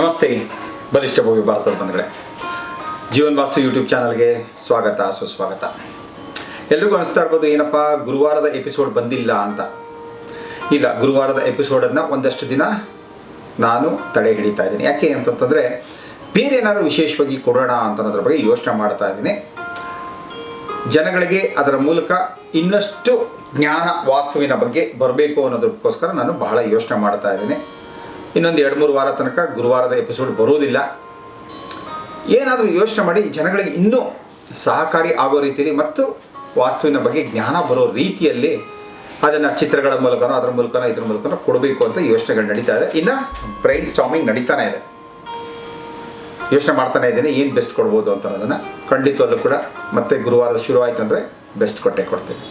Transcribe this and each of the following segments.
ನಮಸ್ತೆ, ಬಲಿಷ್ಠ ಭೋಗಿ ಭಾರತದ ಬಂಧುಗಳೇ. ಜೀವನ್ ವಾಸು ಯೂಟ್ಯೂಬ್ ಚಾನಲ್ಗೆ ಸ್ವಾಗತ, ಸುಸ್ವಾಗತ. ಎಲ್ರಿಗೂ ಅನಿಸ್ತಾ ಇರ್ಬೋದು, ಏನಪ್ಪ, ಗುರುವಾರದ ಎಪಿಸೋಡ್ ಬಂದಿಲ್ಲ ಅಂತ. ಇಲ್ಲ, ಗುರುವಾರದ ಎಪಿಸೋಡನ್ನು ಒಂದಷ್ಟು ದಿನ ನಾನು ತಡೆ ಹಿಡಿತಾ ಇದ್ದೀನಿ. ಯಾಕೆ ಅಂತಂತಂದರೆ, ಬೇರೆ ಏನಾದ್ರು ವಿಶೇಷವಾಗಿ ಕೊಡೋಣ ಅಂತ ಅನ್ನೋದ್ರ ಬಗ್ಗೆ ಯೋಚನೆ ಮಾಡ್ತಾ ಇದ್ದೀನಿ. ಜನಗಳಿಗೆ ಅದರ ಮೂಲಕ ಇನ್ನಷ್ಟು ಜ್ಞಾನ ವಾಸ್ತುವಿನ ಬಗ್ಗೆ ಬರಬೇಕು ಅನ್ನೋದಕ್ಕೋಸ್ಕರ ನಾನು ಬಹಳ ಯೋಚನೆ ಮಾಡ್ತಾ ಇದ್ದೀನಿ. ಇನ್ನೊಂದು ಎರಡು ಮೂರು ವಾರ ತನಕ ಗುರುವಾರದ ಎಪಿಸೋಡ್ ಬರೋದಿಲ್ಲ ಏನಾದರೂ ಯೋಚನೆ ಮಾಡಿ ಜನಗಳಿಗೆ ಇನ್ನೂ ಸಹಕಾರಿ ಆಗೋ ರೀತಿಯಲ್ಲಿ ಮತ್ತು ವಾಸ್ತುವಿನ ಬಗ್ಗೆ ಜ್ಞಾನ ಬರೋ ರೀತಿಯಲ್ಲಿ ಅದನ್ನು ಚಿತ್ರಗಳ ಮೂಲಕನೋ ಅದರ ಮೂಲಕನೋ ಇದ್ರ ಮೂಲಕನೋ ಕೊಡಬೇಕು ಅಂತ ಯೋಚನೆಗಳು ನಡೀತಾ ಇದೆ. ಇನ್ನು ಬ್ರೈನ್ ಸ್ಟಾಮಿಂಗ್ ನಡೀತಾನೆ ಇದೆ. ಯೋಚನೆ ಮಾಡ್ತಾನೆ ಇದ್ದೀನಿ, ಏನು ಬೆಸ್ಟ್ ಕೊಡ್ಬೋದು ಅಂತ ಅನ್ನೋದನ್ನು ಖಂಡಿತವಲ್ಲೂ ಕೂಡ ಮತ್ತೆ ಗುರುವಾರದ ಶುರು ಬೆಸ್ಟ್ ಕೊಟ್ಟೆ ಕೊಡ್ತೀನಿ.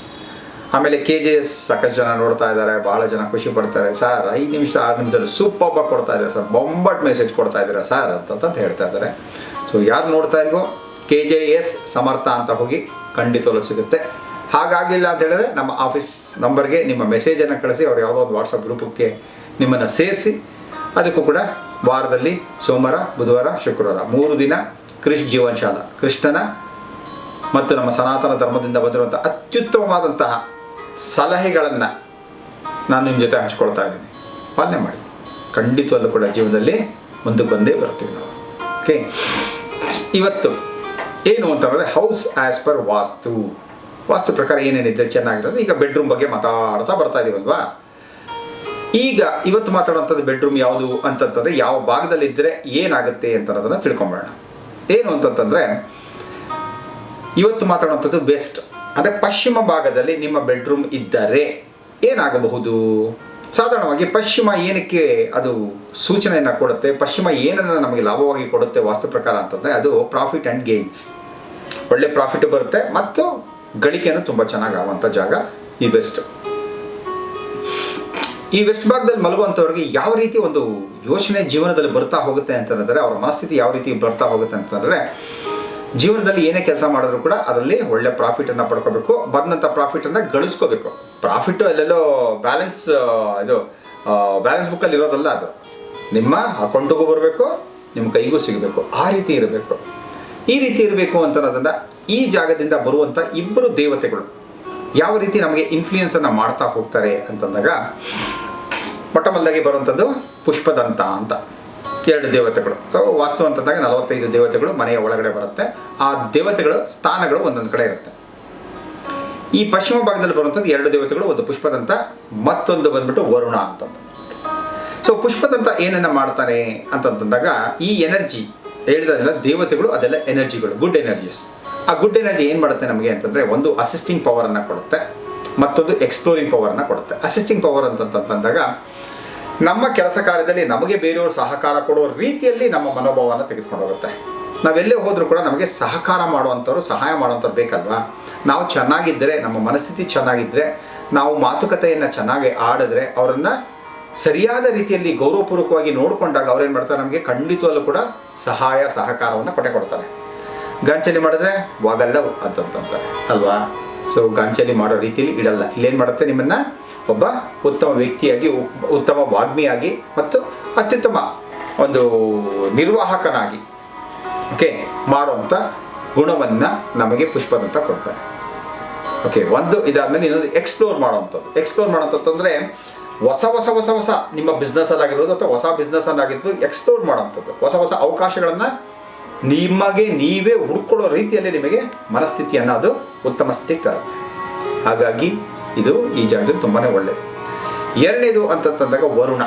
ಆಮೇಲೆ ಕೆ ಜೆ ಎಸ್ ಸಾಕಷ್ಟು ಜನ ನೋಡ್ತಾ ಇದ್ದಾರೆ ಭಾಳ ಜನ ಖುಷಿ ಪಡ್ತಾರೆ. ಸರ್, ಐದು ನಿಮಿಷ, ಆರು ನಿಮಿಷದಲ್ಲಿ ಹಬ್ಬ ಕೊಡ್ತಾ ಇದ್ದಾರೆ ಸರ್. ಬೊಂಬಟ್ ಮೆಸೇಜ್ ಕೊಡ್ತಾ ಇದ್ದೀರಾ ಸರ್ ಅಂತ ಹೇಳ್ತಾ ಇದ್ದಾರೆ. ಸೊ ಯಾರು ನೋಡ್ತಾ ಇಲ್ವೋ ಕೆ ಜೆ ಎಸ್ ಸಮರ್ಥ ಅಂತ ಹೋಗಿ ಖಂಡಿತವಲ್ಲೂ ಸಿಗುತ್ತೆ. ಹಾಗಾಗಿಲ್ಲ ಅಂತ ಹೇಳಿದ್ರೆ ನಮ್ಮ ಆಫೀಸ್ ನಂಬರ್ಗೆ ನಿಮ್ಮ ಮೆಸೇಜನ್ನು ಕಳಿಸಿ, ಅವ್ರು ಯಾವುದೋ ಒಂದು ವಾಟ್ಸಪ್ ಗ್ರೂಪಕ್ಕೆ ನಿಮ್ಮನ್ನು ಸೇರಿಸಿ, ಅದಕ್ಕೂ ಕೂಡ ವಾರದಲ್ಲಿ ಸೋಮವಾರ, ಬುಧವಾರ, ಶುಕ್ರವಾರ, ಮೂರು ದಿನ ಕೃಷ್ ಜೀವನಶಾಲ. ಶಾಲಾ ಕೃಷ್ಣನ ಮತ್ತು ನಮ್ಮ ಸನಾತನ ಧರ್ಮದಿಂದ ಬಂದಿರುವಂಥ ಅತ್ಯುತ್ತಮವಾದಂತಹ ಸಲಹೆಗಳನ್ನು ನಾನು ನಿಮ್ಮ ಜೊತೆ ಹಂಚ್ಕೊಳ್ತಾ ಇದ್ದೀನಿ. ಪಾಲನೆ ಮಾಡಿ. ಖಂಡಿತವಲ್ಲೂ ಕೂಡ ಜೀವನದಲ್ಲಿ ಮುಂದಕ್ಕೆ ಬಂದೇ ಬರ್ತೀವಿ ನಾವು. ಓಕೆ ಇವತ್ತು ಏನು ಅಂತಂದರೆ house as per vastu. Vastu ಪ್ರಕಾರ ಏನೇನಿದ್ರೆ ಚೆನ್ನಾಗಿರೋದು? ಈಗ ಬೆಡ್ರೂಮ್ ಬಗ್ಗೆ ಮಾತಾಡ್ತಾ ಬರ್ತಾ ಇದೀವಲ್ವಾ? ಈಗ ಇವತ್ತು ಮಾತಾಡುವಂಥದ್ದು ಬೆಡ್ರೂಮ್ ಯಾವುದು ಅಂತಂತಂದರೆ ಯಾವ ಭಾಗದಲ್ಲಿದ್ದರೆ ಏನಾಗುತ್ತೆ ಅಂತ ಅನ್ನೋದನ್ನು ತಿಳ್ಕೊಂಬೋಣ ಏನು ಅಂತಂತಂದರೆ ಇವತ್ತು ಮಾತಾಡುವಂಥದ್ದು ವೆಸ್ಟ್ ಅಂದರೆ ಪಶ್ಚಿಮ ಭಾಗದಲ್ಲಿ ನಿಮ್ಮ ಬೆಡ್ರೂಮ್ ಇದ್ದರೆ ಏನಾಗಬಹುದು? ಸಾಧಾರಣವಾಗಿ ಪಶ್ಚಿಮ ಏನಕ್ಕೆ ಅದು ಸೂಚನೆಯನ್ನು ಕೊಡುತ್ತೆ? ಪಶ್ಚಿಮ ಏನನ್ನು ನಮಗೆ ಲಾಭವಾಗಿ ಕೊಡುತ್ತೆ ವಾಸ್ತು ಪ್ರಕಾರ ಅಂತಂದರೆ ಅದು ಪ್ರಾಫಿಟ್ ಆ್ಯಂಡ್ ಗೇನ್ಸ್ ಒಳ್ಳೆ ಪ್ರಾಫಿಟ್ ಬರುತ್ತೆ ಮತ್ತು ಗಳಿಕೆಯನ್ನು ತುಂಬ ಚೆನ್ನಾಗಿ ಆಗುವಂಥ ಜಾಗ ಈ ವೆಸ್ಟ್ ಈ ವೆಸ್ಟ್ ಭಾಗದಲ್ಲಿ ಮಲಗುವಂಥವ್ರಿಗೆ ಯಾವ ರೀತಿ ಒಂದು ಯೋಚನೆ ಜೀವನದಲ್ಲಿ ಬರ್ತಾ ಹೋಗುತ್ತೆ ಅಂತಂದರೆ, ಅವರ ಮನಸ್ಥಿತಿ ಯಾವ ರೀತಿ ಬರ್ತಾ ಹೋಗುತ್ತೆ ಅಂತಂದರೆ ಜೀವನದಲ್ಲಿ ಏನೇ ಕೆಲಸ ಮಾಡಿದ್ರು ಕೂಡ ಅದರಲ್ಲಿ ಒಳ್ಳೆ ಪ್ರಾಫಿಟನ್ನು ಪಡ್ಕೋಬೇಕು. ಬಂದಂಥ ಪ್ರಾಫಿಟನ್ನು ಗಳಿಸ್ಕೋಬೇಕು. ಪ್ರಾಫಿಟ್ಟು ಅಲ್ಲೆಲ್ಲೋ ಬ್ಯಾಲೆನ್ಸ್ ಇದು ಬ್ಯಾಲೆನ್ಸ್ ಬುಕ್ಕಲ್ಲಿ ಇರೋದಲ್ಲ ಅದು. ನಿಮ್ಮ ಅಕೌಂಟಿಗೂ ಬರಬೇಕು, ನಿಮ್ಮ ಕೈಗೂ ಸಿಗಬೇಕು. ಆ ರೀತಿ ಇರಬೇಕು. ಈ ರೀತಿ ಇರಬೇಕು ಅಂತ ಅನ್ನೋದನ್ನ ಈ ಜಾಗದಿಂದ ಬರುವಂಥ ಇಬ್ಬರು ದೇವತೆಗಳು ಯಾವ ರೀತಿ ನಮಗೆ ಇನ್ಫ್ಲೂಯೆನ್ಸನ್ನು ಮಾಡ್ತಾ ಹೋಗ್ತಾರೆ ಅಂತಂದಾಗ ಮೊಟ್ಟ ಮೊದಲಾಗಿ ಬರುವಂಥದ್ದು ಪುಷ್ಪದಂತ ಅಂತ. ಎರಡು ದೇವತೆಗಳು. ಸೊ ವಾಸ್ತು ಅಂತಂದಾಗ ನಲವತ್ತೈದು ದೇವತೆಗಳು ಮನೆಯ ಒಳಗಡೆ ಬರುತ್ತೆ. ಆ ದೇವತೆಗಳ, ಸ್ಥಾನಗಳು ಒಂದೊಂದು ಕಡೆ ಇರುತ್ತೆ. ಈ ಪಶ್ಚಿಮ ಭಾಗದಲ್ಲಿ ಬರುವಂಥದ್ದು ಎರಡು ದೇವತೆಗಳು, ಒಂದು ಪುಷ್ಪದಂತ, ಮತ್ತೊಂದು ಬಂದ್ಬಿಟ್ಟು ವರುಣ ಅಂತಂದು ಸೊ ಪುಷ್ಪದಂತ ಏನನ್ನ ಮಾಡ್ತಾನೆ ಅಂತಂತಂದಾಗ ಈ ಎನರ್ಜಿ ಹೇಳಿದ್ರೆಲ್ಲ ದೇವತೆಗಳು, ಅದೆಲ್ಲ ಎನರ್ಜಿಗಳು ಗುಡ್ ಎನರ್ಜೀಸ್ ಆ ಗುಡ್ ಎನರ್ಜಿ ಏನು ಮಾಡುತ್ತೆ ನಮಗೆ ಅಂತಂದರೆ ಒಂದು ಅಸಿಸ್ಟಿಂಗ್ ಪವರನ್ನು ಕೊಡುತ್ತೆ, ಮತ್ತೊಂದು ಎಕ್ಸ್ಪ್ಲೋರಿಂಗ್ ಪವರನ್ನು ಕೊಡುತ್ತೆ. ಅಸಿಸ್ಟಿಂಗ್ ಪವರ್ ಅಂತಂತಂದಾಗ ನಮ್ಮ ಕೆಲಸ ಕಾರ್ಯದಲ್ಲಿ ನಮಗೆ ಬೇರೆಯವರು ಸಹಕಾರ ಕೊಡೋ ರೀತಿಯಲ್ಲಿ ನಮ್ಮ ಮನೋಭಾವನ ತೆಗೆದುಕೊಂಡು ಹೋಗುತ್ತೆ ನಾವೆಲ್ಲೇ ಹೋದರೂ ಕೂಡ ನಮಗೆ ಸಹಕಾರ ಮಾಡುವಂಥವ್ರು, ಸಹಾಯ ಮಾಡುವಂಥವ್ರು ಬೇಕಲ್ವಾ? ನಾವು ಚೆನ್ನಾಗಿದ್ದರೆ ನಮ್ಮ ಮನಸ್ಥಿತಿ ಚೆನ್ನಾಗಿದ್ದರೆ ನಾವು ಮಾತುಕತೆಯನ್ನು ಚೆನ್ನಾಗಿ ಆಡಿದ್ರೆ ಅವರನ್ನು ಸರಿಯಾದ ರೀತಿಯಲ್ಲಿ ಗೌರವಪೂರ್ವಕವಾಗಿ ನೋಡಿಕೊಂಡಾಗ ಅವ್ರೇನು ಮಾಡ್ತಾರೆ ನಮಗೆ? ಖಂಡಿತವಲ್ಲೂ ಕೂಡ ಸಹಾಯ, ಸಹಕಾರವನ್ನು ಕೊಟ್ಟೆ ಕೊಡ್ತಾರೆ. ಗಾಂಚಲಿ ಮಾಡಿದ್ರೆ ವಾಗಲ್ಲವು ಅಂತಂತಂತಾರೆ. ಅಲ್ವಾ? ಸೊ ಗಾಂಚಲಿ ಮಾಡೋ ರೀತಿಯಲ್ಲಿ ಇಡಲ್ಲ. ಇಲ್ಲೇನು ಮಾಡುತ್ತೆ ನಿಮ್ಮನ್ನು? ಒಬ್ಬ ಉತ್ತಮ ವ್ಯಕ್ತಿಯಾಗಿ ಉತ್ತಮ ವಾಗ್ಮಿಯಾಗಿ ಮತ್ತು ಅತ್ಯುತ್ತಮ ಒಂದು ನಿರ್ವಾಹಕನಾಗಿ ಓಕೆ ಮಾಡುವಂಥ ಗುಣವನ್ನು ನಮಗೆ ಪುಷ್ಪದಂತ ಕೊಡ್ತಾರೆ. ಓಕೆ ಒಂದು ಇದಾದಮೇಲೆ ಇನ್ನೊಂದು ಎಕ್ಸ್ಪ್ಲೋರ್ ಮಾಡುವಂಥದ್ದು. ಎಕ್ಸ್ಪ್ಲೋರ್ ಮಾಡೋಂಥದ್ದು ಅಂದರೆ ಹೊಸ ಹೊಸ ಹೊಸ ಹೊಸ ನಿಮ್ಮ ಬಿಸ್ನೆಸ್ಸಲ್ಲಾಗಿರ್ಬೋದು ಅಥವಾ ಹೊಸ ಬಿಸ್ನೆಸ್ಸಲ್ಲಾಗಿರ್ಬೋದು ಎಕ್ಸ್ಪ್ಲೋರ್ ಮಾಡುವಂಥದ್ದು. ಹೊಸ ಹೊಸ ಅವಕಾಶಗಳನ್ನು ನಿಮಗೆ, ನೀವೇ ಹುಡ್ಕೊಳ್ಳೋ ರೀತಿಯಲ್ಲಿ ನಿಮಗೆ ಮನಸ್ಥಿತಿಯನ್ನು ಅದು ಉತ್ತಮ ಸ್ಥಿತಿ ತರುತ್ತೆ. ಹಾಗಾಗಿ ಇದು ಈ ಜಾಗದಲ್ಲಿ ತುಂಬಾ ಒಳ್ಳೆಯದು ಎರಡನೇದು ಅಂತಂತಂದಾಗ ವರುಣ.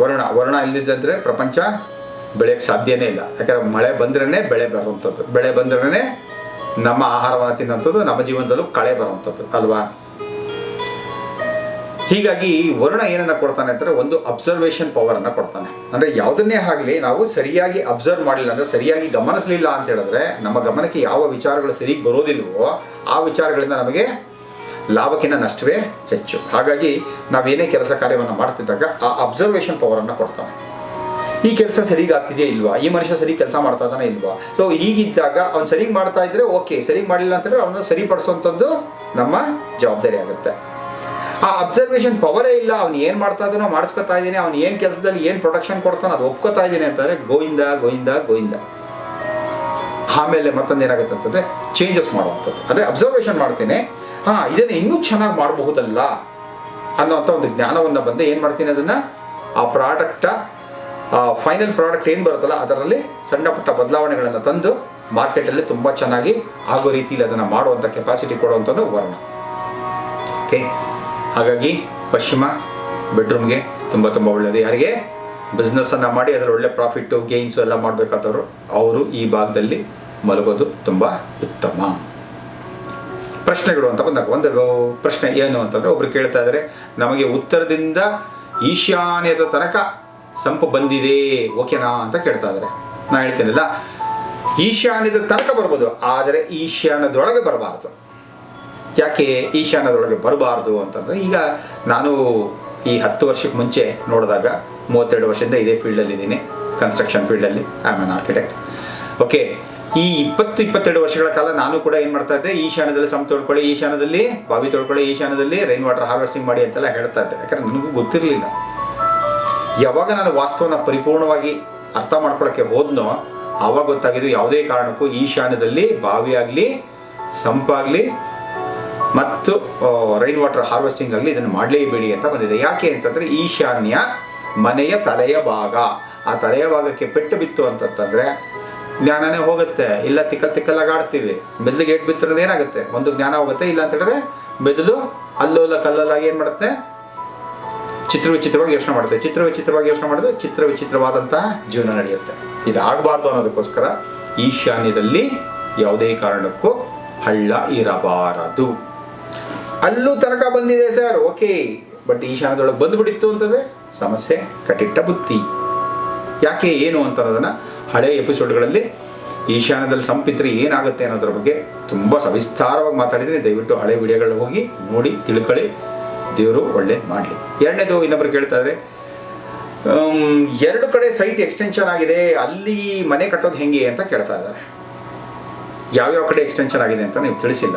ವರುಣ ವರುಣ ಇಲ್ಲದಿದ್ದಂದರೆ ಪ್ರಪಂಚ ಬೆಳೆಯೋಕ್ಕೆ ಸಾಧ್ಯನೇ ಇಲ್ಲ. ಯಾಕಂದರೆ ಮಳೆ ಬಂದ್ರೇ ಬೆಳೆ ಬರುವಂಥದ್ದು. ಬೆಳೆ ಬಂದ್ರೇ ನಮ್ಮ ಆಹಾರವನ್ನು ತಿನ್ನುವಂಥದ್ದು, ನಮ್ಮ ಜೀವನದಲ್ಲೂ ಕಳೆ ಬರುವಂಥದ್ದು, ಅಲ್ವಾ? ಹೀಗಾಗಿ ವರುಣ ಏನನ್ನ ಕೊಡ್ತಾನೆ ಅಂತಂದ್ರೆ ಒಂದು ಅಬ್ಸರ್ವೇಷನ್ ಪವರ್ ಅನ್ನ ಕೊಡ್ತಾನೆ. ಅಂದ್ರೆ ಯಾವುದನ್ನೇ ಆಗಲಿ ನಾವು ಸರಿಯಾಗಿ ಅಬ್ಸರ್ವ್ ಮಾಡಿಲ್ಲ ಅಂದ್ರೆ ಸರಿಯಾಗಿ ಗಮನಿಸಲಿಲ್ಲ ಅಂತ ಹೇಳಿದ್ರೆ ನಮ್ಮ ಗಮನಕ್ಕೆ ಯಾವ ವಿಚಾರಗಳು ಸರಿಗೆ ಬರೋದಿಲ್ವೋ ಆ ವಿಚಾರಗಳಿಂದ ನಮಗೆ ಲಾಭಕ್ಕಿಂತ ನಷ್ಟವೇ ಹೆಚ್ಚು. ಹಾಗಾಗಿ ನಾವೇನೇ ಕೆಲಸ ಕಾರ್ಯವನ್ನು ಮಾಡ್ತಿದ್ದಾಗ ಆ ಅಬ್ಸರ್ವೇಷನ್ ಪವರನ್ನು ಕೊಡ್ತಾನೆ ಈ ಕೆಲಸ ಸರಿಗೆ ಆಗ್ತಿದೆಯಾ ಇಲ್ವಾ? ಈ ಮನುಷ್ಯ ಸರಿ ಕೆಲಸ ಮಾಡ್ತಾ ಇದ್ದಾನೆ ಇಲ್ವಾ? ಸೊ ಹೀಗಿದ್ದಾಗ ಅವ್ನು ಸರಿ ಮಾಡ್ತಾ ಇದ್ರೆ ಓಕೆ ಸರಿಗೆ ಮಾಡಿಲ್ಲ ಅಂತಂದ್ರೆ ಅವನ್ನ ಸರಿಪಡಿಸುವಂಥದ್ದು ನಮ್ಮ ಜವಾಬ್ದಾರಿ ಆಗುತ್ತೆ. ಆ ಅಬ್ಸರ್ವೇಷನ್ ಪವರೇ ಇಲ್ಲ, ಅವ್ನು ಏನು ಮಾಡ್ತಾ ಇದ್ದಾನೋ ಮಾಡಿಸ್ಕೊತಾ ಇದ್ದೀನಿ, ಅವ್ನು ಏನು ಕೆಲಸದಲ್ಲಿ ಏನು ಪ್ರೊಡಕ್ಷನ್ ಕೊಡ್ತಾನೋ ಅದು ಒಪ್ಕೋತಾ ಇದ್ದೀನಿ ಅಂತಂದರೆ ಗೋವಿಂದ ಗೋವಿಂದ ಗೋವಿಂದ ಆಮೇಲೆ ಮತ್ತೊಂದು ಏನಾಗುತ್ತೆ ಅಂತಂದರೆ ಚೇಂಜಸ್ ಮಾಡುವಂಥದ್ದು. ಅಂದರೆ ಅಬ್ಸರ್ವೇಷನ್ ಮಾಡ್ತೀನಿ, ಹಾಂ, ಇದನ್ನು ಇನ್ನೂ ಚೆನ್ನಾಗಿ ಮಾಡಬಹುದಲ್ಲ ಅನ್ನೋಂಥ ಒಂದು ಜ್ಞಾನವನ್ನು ಬಂದು. ಏನು ಮಾಡ್ತೀನಿ ಅದನ್ನು? ಆ ಪ್ರಾಡಕ್ಟ ಫೈನಲ್ ಪ್ರಾಡಕ್ಟ್ ಏನು ಬರುತ್ತಲ್ಲ ಅದರಲ್ಲಿ ಸಣ್ಣ ಪುಟ್ಟ ಬದಲಾವಣೆಗಳನ್ನು ತಂದು ಮಾರ್ಕೆಟಲ್ಲಿ ತುಂಬ ಚೆನ್ನಾಗಿ ಆಗೋ ರೀತಿಯಲ್ಲಿ ಅದನ್ನು ಮಾಡುವಂಥ ಕೆಪಾಸಿಟಿ ಕೊಡುವಂಥದ್ದು ವರ್ಣ. ಓಕೆ ಹಾಗಾಗಿ ಪಶ್ಚಿಮ ಬೆಡ್ರೂಮ್ಗೆ ತುಂಬ ತುಂಬ ಒಳ್ಳೆಯದು ಯಾರಿಗೆ? ಬಿಸ್ನೆಸ್ಸನ್ನು ಮಾಡಿ ಅದರ ಒಳ್ಳೆ ಪ್ರಾಫಿಟ್ಟು ಗೇನ್ಸು ಎಲ್ಲ ಮಾಡಬೇಕಾದವರು, ಅವರು ಈ ಭಾಗದಲ್ಲಿ ಮಲಗೋದು ತುಂಬ ಉತ್ತಮ. ಪ್ರಶ್ನೆಗಳು ಅಂತ ಬಂದಾಗ ಒಂದು ಪ್ರಶ್ನೆ ಏನು ಅಂತಂದರೆ ಒಬ್ರು ಕೇಳ್ತಾ ಇದ್ದಾರೆ ನಮಗೆ ಉತ್ತರದಿಂದ ಈಶಾನ್ಯದ ತನಕ ಸಂಪು ಬಂದಿದೆ, ಓಕೆನಾ? ಅಂತ ಕೇಳ್ತಾ ಇದ್ದಾರೆ ನಾನು ಹೇಳ್ತೀನಲ್ಲ. ಈಶಾನ್ಯದ ತನಕ ಬರ್ಬೋದು, ಆದರೆ ಈಶಾನ್ಯದೊಳಗೆ ಬರಬಾರ್ದು. ಯಾಕೆ ಈಶಾನ್ಯದೊಳಗೆ ಬರಬಾರ್ದು ಅಂತಂದರೆ, ಈಗ ನಾನು ಈ ಹತ್ತು ವರ್ಷಕ್ಕೆ ಮುಂಚೆ ನೋಡಿದಾಗ ಮೂವತ್ತೆರಡು ವರ್ಷದಿಂದ ಇದೇ ಫೀಲ್ಡಲ್ಲಿ ಇದ್ದೀನಿ ಕನ್ಸ್ಟ್ರಕ್ಷನ್ ಫೀಲ್ಡಲ್ಲಿ I am an architect okay ಈ ಇಪ್ಪತ್ತು ಇಪ್ಪತ್ತೆರಡು ವರ್ಷಗಳ ಕಾಲ ನಾನು ಕೂಡ ಏನು ಮಾಡ್ತಾ ಇದ್ದೆ, ಈಶಾನ್ಯದಲ್ಲಿ ಸಮ್ ತೊಳ್ಕೊಳ್ಳಿ, ಈಶಾನ್ಯದಲ್ಲಿ ಬಾವಿ ತೊಳ್ಕೊಳ್ಳಿ, ಈಶಾನ್ಯದಲ್ಲಿ ರೈನ್ ವಾಟರ್ ಹಾರ್ವೆಸ್ಟಿಂಗ್ ಮಾಡಿ ಅಂತೆಲ್ಲ ಹೇಳ್ತಾ ಇದ್ದೆ. ಯಾಕಂದ್ರೆ ನನಗೂ ಗೊತ್ತಿರಲಿಲ್ಲ. ಯಾವಾಗ ನಾನು ವಾಸ್ತವನ ಪರಿಪೂರ್ಣವಾಗಿ ಅರ್ಥ ಮಾಡ್ಕೊಳ್ಳೋಕ್ಕೆ ಹೋದ್ನೋ, ಆವಾಗ ಗೊತ್ತಾಗಿದ್ದು ಯಾವುದೇ ಕಾರಣಕ್ಕೂ ಈಶಾನ್ಯದಲ್ಲಿ ಬಾವಿ ಆಗಲಿ ಸಂಪಾಗಲಿ ಮತ್ತು ರೈನ್ ವಾಟರ್ ಹಾರ್ವೆಸ್ಟಿಂಗ್ ಆಗಲಿ ಇದನ್ನು ಮಾಡಲೇಬೇಡಿ ಅಂತ ಬಂದಿದೆ. ಯಾಕೆ ಅಂತಂದರೆ ಈಶಾನ್ಯ ಮನೆಯ ತಲೆಯ ಭಾಗ. ಆ ತಲೆಯ ಭಾಗಕ್ಕೆ ಪೆಟ್ಟು ಬಿತ್ತು ಅಂತಂತಂದರೆ ಜ್ಞಾನನೇ ಹೋಗುತ್ತೆ. ಇಲ್ಲ ತಿಕ್ಕಲ್ ತಿಕ್ಕಲಾಗಾಡ್ತೀವಿ ಮೆದ್ಲಿಗೆ ಏಟ್ ಬಿತ್ತಿರೋದು ಏನಾಗುತ್ತೆ? ಒಂದು ಜ್ಞಾನ ಹೋಗುತ್ತೆ. ಇಲ್ಲ ಅಂತ ಹೇಳಿದ್ರೆ ಮೆದುಳು ಅಲ್ಲೋಲ ಕಲ್ಲೋಲಾಗಿ ಏನು ಮಾಡುತ್ತೆ? ಚಿತ್ರ ವಿಚಿತ್ರವಾಗಿ ಯೋಚನೆ ಮಾಡುತ್ತೆ. ಚಿತ್ರ ವಿಚಿತ್ರವಾಗಿ ಯೋಚನೆ ಮಾಡಿದ್ರೆ ಚಿತ್ರ ವಿಚಿತ್ರವಾದಂತಹ ಜೀವನ ನಡೆಯುತ್ತೆ. ಇದಾಗಬಾರ್ದು ಅನ್ನೋದಕ್ಕೋಸ್ಕರ ಈಶಾನ್ಯದಲ್ಲಿ ಯಾವುದೇ ಕಾರಣಕ್ಕೂ ಹಳ್ಳ ಇರಬಾರದು. ಅಲ್ಲೂ ತನಕ ಬಂದಿದೆ ಸರ್. ಓಕೆ. ಬಟ್ ಈಶಾನ್ಯದೊಳಗೆ ಬಂದ್ಬಿಡಿತ್ತು ಅಂತಂದ್ರೆ ಸಮಸ್ಯೆ ಕಟ್ಟಿಟ್ಟ ಬುತ್ತಿ ಯಾಕೆ ಏನು ಅಂತ ಅನ್ನೋದನ್ನು ಹಳೆ ಎಪಿಸೋಡ್ಗಳಲ್ಲಿ ಈಶಾನ್ಯದಲ್ಲಿ ಸಂಪಿದ್ರೆ ಏನಾಗುತ್ತೆ ಅನ್ನೋದ್ರ ಬಗ್ಗೆ ತುಂಬ ಸವಿಸ್ತಾರವಾಗಿ ಮಾತಾಡಿದ್ದೀನಿ. ದಯವಿಟ್ಟು ಹಳೆ ವಿಡಿಯೋಗಳಲ್ಲಿ ಹೋಗಿ ನೋಡಿ, ತಿಳ್ಕೊಳ್ಳಿ. ದೇವರು ಒಳ್ಳೆ ಮಾಡಲಿ. ಎರಡನೇದು ಇನ್ನೊಬ್ರು ಕೇಳ್ತಾ ಇದ್ರೆ. ಎರಡು ಕಡೆ ಸೈಟ್ ಎಕ್ಸ್ಟೆನ್ಷನ್ ಆಗಿದೆ. ಅಲ್ಲಿ ಮನೆ ಕಟ್ಟೋದು ಹೆಂಗೆ ಅಂತ ಕೇಳ್ತಾ ಇದ್ದಾರೆ ಯಾವ್ಯಾವ ಕಡೆ ಎಕ್ಸ್ಟೆನ್ಷನ್ ಆಗಿದೆ ಅಂತ ನೀವು ತಿಳಿಸಿಲ್ಲ.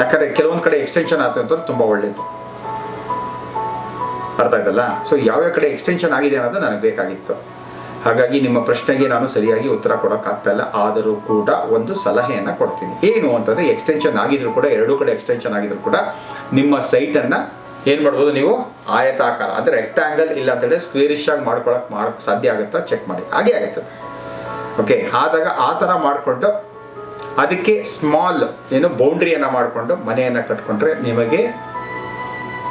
ಯಾಕಂದರೆ ಕೆಲವೊಂದು ಕಡೆ ಎಕ್ಸ್ಟೆನ್ಷನ್ ಆಯ್ತು ಅಂತಂದ್ರೆ ತುಂಬ ಒಳ್ಳೆಯದು ಅರ್ಥ ಆಯ್ತಲ್ಲ? ಸೊ ಯಾವ್ಯಾವ ಕಡೆ ಎಕ್ಸ್ಟೆನ್ಷನ್ ಆಗಿದೆ ಅನ್ನೋದು ನನಗೆ ಬೇಕಾಗಿತ್ತು. ಹಾಗಾಗಿ ನಿಮ್ಮ ಪ್ರಶ್ನೆಗೆ ನಾನು ಸರಿಯಾಗಿ ಉತ್ತರ ಕೊಡೋಕ್ಕಾಗ್ತಾ ಇಲ್ಲ. ಆದರೂ ಕೂಡ ಒಂದು ಸಲಹೆಯನ್ನು ಕೊಡ್ತೀನಿ. ಏನು ಅಂತಂದರೆ ಎಕ್ಸ್ಟೆನ್ಷನ್ ಆಗಿದ್ರು ಕೂಡ, ಎರಡೂ ಕಡೆ ಎಕ್ಸ್ಟೆನ್ಷನ್ ಆಗಿದ್ರು ಕೂಡ ನಿಮ್ಮ ಸೈಟನ್ನು ಏನು ಮಾಡ್ಬೋದು ನೀವು? ಆಯತಾಕಾರ ಅಂದರೆ ರೆಕ್ಟ್ಯಾಂಗಲ್ ಇಲ್ಲ ಅಂತೇಳಿ ಸ್ಕ್ವೇರಿಶ್ ಆಗಿ ಮಾಡ್ಕೊಳಕ್ಕೆ ಮಾಡೋಕ್ಕೆ ಸಾಧ್ಯ ಆಗುತ್ತಾ? ಚೆಕ್ ಮಾಡಿ. ಹಾಗೆ ಆಗುತ್ತೆ. ಓಕೆ ಆದಾಗ ಆ ಥರ ಮಾಡಿಕೊಂಡು ಅದಕ್ಕೆ ಸ್ಮಾಲ್ ಏನು ಬೌಂಡ್ರಿಯನ್ನು ಮಾಡಿಕೊಂಡು ಮನೆಯನ್ನು ಕಟ್ಕೊಂಡ್ರೆ ನಿಮಗೆ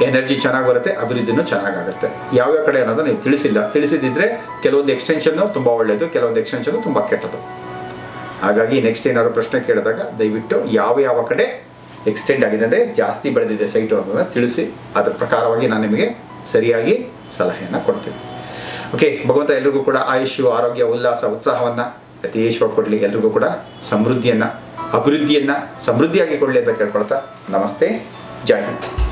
ಎನರ್ಜಿ ಚೆನ್ನಾಗಿ ಬರುತ್ತೆ, ಅಭಿವೃದ್ಧಿನೂ ಚೆನ್ನಾಗಾಗುತ್ತೆ ಯಾವ್ಯಾವ ಕಡೆ ಅನ್ನೋದು ನೀವು ತಿಳಿಸಿಲ್ಲ. ತಿಳಿಸಿದಿದ್ರೆ ಕೆಲವೊಂದು ಎಕ್ಸ್ಟೆನ್ಷನ್ನು ತುಂಬ ಒಳ್ಳೆಯದು ಕೆಲವೊಂದು ಎಕ್ಸ್ಟೆನ್ಷನ್ನು ತುಂಬ ಕೆಟ್ಟದು. ಹಾಗಾಗಿ ನೆಕ್ಸ್ಟ್ ಏನಾದ್ರು ಪ್ರಶ್ನೆ ಕೇಳಿದಾಗ ದಯವಿಟ್ಟು ಯಾವ ಯಾವ ಕಡೆ ಎಕ್ಸ್ಟೆಂಡ್ ಆಗಿದೆ ಅಂದರೆ ಜಾಸ್ತಿ ಬೆಳೆದಿದೆ ಸೈಟು ಅನ್ನೋದನ್ನ ತಿಳಿಸಿ. ಅದರ ಪ್ರಕಾರವಾಗಿ ನಾನು ನಿಮಗೆ ಸರಿಯಾಗಿ ಸಲಹೆಯನ್ನು ಕೊಡ್ತೀನಿ. ಓಕೆ, ಭಗವಂತ ಎಲ್ರಿಗೂ ಕೂಡ ಆಯುಷು ಆರೋಗ್ಯ, ಉಲ್ಲಾಸ, ಉತ್ಸಾಹವನ್ನು ಯಥೇಶ್ವರ ಕೊಡಲಿ. ಎಲ್ರಿಗೂ ಕೂಡ ಸಮೃದ್ಧಿಯನ್ನು, ಅಭಿವೃದ್ಧಿಯನ್ನು ಸಮೃದ್ಧಿಯಾಗಿ ಕೊಡಲಿ ಅಂತ ಕೇಳ್ಕೊಳ್ತಾ. ನಮಸ್ತೆ, ಜೈ ಹಿಂದ್.